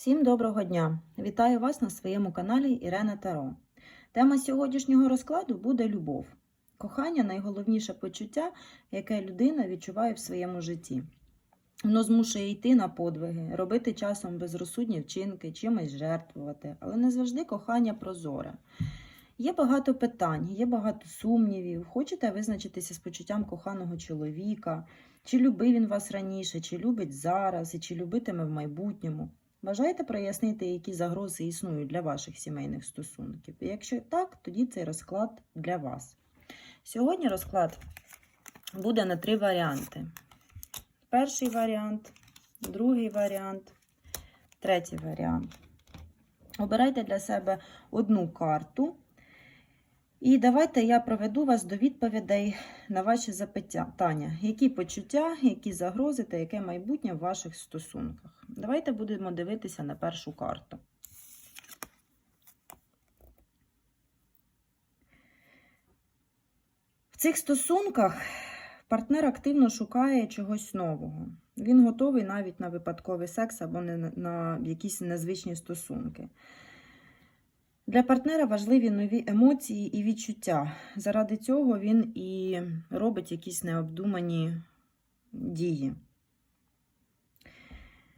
Всім доброго дня! Вітаю вас на своєму каналі Ірена Таро. Тема сьогоднішнього розкладу буде любов. Кохання найголовніше почуття, яке людина відчуває в своєму житті. Воно змушує йти на подвиги, робити часом безрозсудні вчинки, чимось жертвувати, але не завжди кохання прозоре. Є багато питань, є багато сумнівів. Хочете визначитися з почуттям коханого чоловіка, чи любив він вас раніше, чи любить зараз, і чи любитиме в майбутньому. Бажаєте прояснити, які загрози існують для ваших сімейних стосунків? І якщо так, тоді цей розклад для вас. Сьогодні розклад буде на три варіанти: перший варіант, другий варіант, третій варіант. Обирайте для себе одну карту. І давайте я проведу вас до відповідей на ваші запитання. Які почуття, які загрози та яке майбутнє в ваших стосунках? Давайте будемо дивитися на першу карту. В цих стосунках партнер активно шукає чогось нового. Він готовий навіть на випадковий секс або на, якісь незвичні стосунки. Для партнера важливі нові емоції і відчуття. Заради цього він і робить якісь необдумані дії.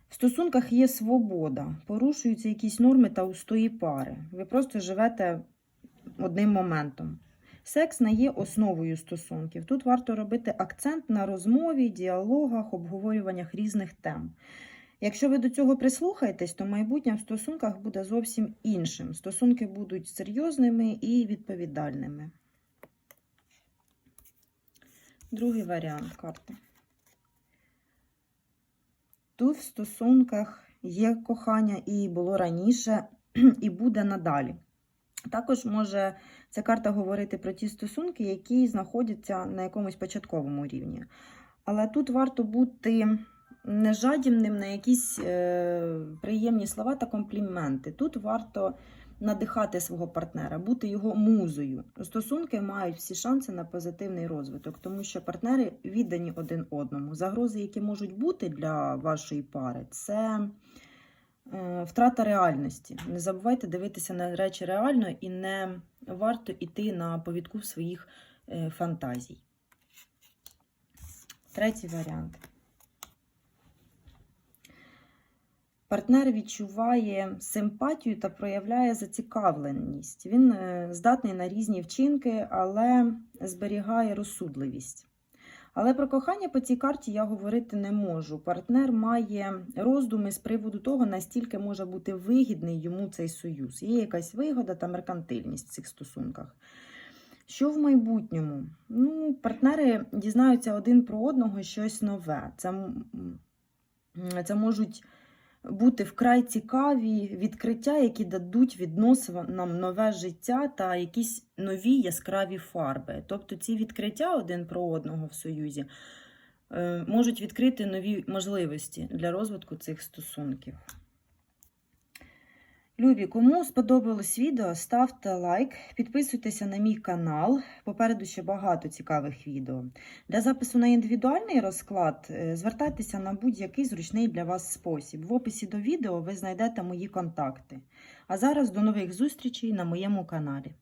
В стосунках є свобода, порушуються якісь норми та устої пари. Ви просто живете одним моментом. Секс не є основою стосунків. Тут варто робити акцент на розмові, діалогах, обговорюваннях різних тем. Якщо ви до цього прислухаєтесь, то майбутнє в стосунках буде зовсім іншим. Стосунки будуть серйозними і відповідальними. Другий варіант карти. Тут в стосунках є кохання і було раніше, і буде надалі. Також може ця карта говорити про ті стосунки, які знаходяться на якомусь початковому рівні. Але тут варто бути не жадібним на якісь е, приємні слова та компліменти. Тут варто надихати свого партнера, бути його музою. Стосунки мають всі шанси на позитивний розвиток, тому що партнери віддані один одному. Загрози, які можуть бути для вашої пари, це е, втрата реальності. Не забувайте дивитися на речі реально і не варто йти на повідку своїх е, фантазій. Третій варіант. Партнер відчуває симпатію та проявляє зацікавленість. Він е, здатний на різні вчинки, але зберігає розсудливість. Але про кохання по цій карті я говорити не можу. Партнер має роздуми з приводу того, настільки може бути вигідний йому цей союз. Є якась вигода та меркантильність в цих стосунках. Що в майбутньому? Ну, Партнери дізнаються один про одного щось нове. Це, Це можуть бути вкрай цікаві відкриття, які дадуть відносинам нове життя та якісь нові яскраві фарби. Тобто ці відкриття один про одного в союзі е, можуть відкрити нові можливості для розвитку цих стосунків. Любі, кому сподобалось відео, ставте лайк, підписуйтеся на мій канал. Попереду ще багато цікавих відео. Для запису на індивідуальний розклад е, звертайтеся на будь-який зручний для вас спосіб. В описі до відео ви знайдете мої контакти. А зараз до нових зустрічей на моєму каналі.